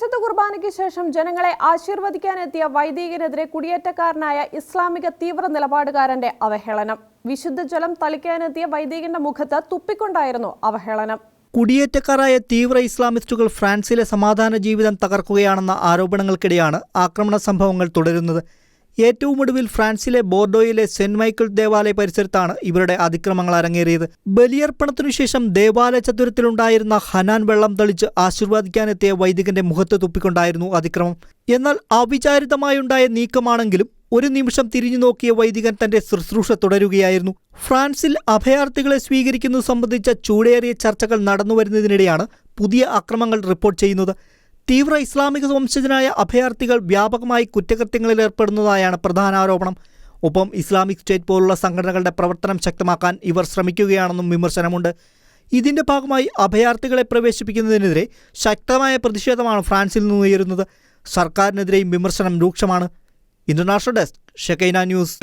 വിശുദ്ധ കുർബാനയ്ക്ക് ശേഷം ജനങ്ങളെ ആശീർവദിക്കാനെത്തിയ വൈദികനെതിരെ കുടിയേറ്റക്കാരനായ ഇസ്ലാമിക തീവ്ര നിലപാടുകാരന്റെ അവഹേളനം. വിശുദ്ധ ജലം തളിക്കാനെത്തിയ വൈദികന്റെ മുഖത്ത് തുപ്പിക്കൊണ്ടായിരുന്നു അവഹേളനം. കുടിയേറ്റക്കാരായ തീവ്ര ഇസ്ലാമിസ്റ്റുകൾ ഫ്രാൻസിലെ സമാധാന ജീവിതം തകർക്കുകയാണെന്ന ആരോപണങ്ങൾക്കിടെയാണ് ആക്രമണ സംഭവങ്ങൾ തുടരുന്നത്. ഏറ്റവും ഒടുവിൽ ഫ്രാൻസിലെ ബോർഡോയിലെ സെന്റ് മൈക്കിൾ ദേവാലയ പരിസരത്താണ് ഇവരുടെ അതിക്രമങ്ങൾ അരങ്ങേറിയത്. ബലിയർപ്പണത്തിനു ശേഷം ദേവാലയ ചതുരത്തിലുണ്ടായിരുന്ന ഹനാൻ വെള്ളം തളിച്ച് ആശീർവാദിക്കാനെത്തിയ വൈദികന്റെ മുഖത്ത് തുപ്പിക്കൊണ്ടായിരുന്നു അതിക്രമം. എന്നാൽ അവിചാരിതമായുണ്ടായ നീക്കമാണെങ്കിലും ഒരു നിമിഷം തിരിഞ്ഞു നോക്കിയ വൈദികൻ തന്റെ ശുശ്രൂഷ തുടരുകയായിരുന്നു. ഫ്രാൻസിൽ അഭയാർത്ഥികളെ സ്വീകരിക്കുന്നത് സംബന്ധിച്ച ചൂടേറിയ ചർച്ചകൾ നടന്നുവരുന്നതിനിടെയാണ് പുതിയ അക്രമങ്ങൾ റിപ്പോർട്ട് ചെയ്യുന്നത്. തീവ്ര ഇസ്ലാമിക വംശജനായ അഭയാർത്ഥികൾ വ്യാപകമായി കുറ്റകൃത്യങ്ങളിൽ ഏർപ്പെടുന്നതായാണ് പ്രധാന ആരോപണം ഒപ്പം ഇസ്ലാമിക് സ്റ്റേറ്റ് പോലുള്ള സംഘടനകളുടെ പ്രവർത്തനം ശക്തമാക്കാൻ ഇവർ ശ്രമിക്കുകയാണെന്നും വിമർശനമുണ്ട്. ഇതിന്റെ ഭാഗമായി അഭയാർത്ഥികളെ പ്രവേശിപ്പിക്കുന്നതിനെതിരെ ശക്തമായ പ്രതിഷേധമാണ് ഫ്രാൻസിൽ നിന്ന് ഉയരുന്നത്. സർക്കാരിനെതിരെയും വിമർശനം രൂക്ഷമാണ്. International desk Shekinah news.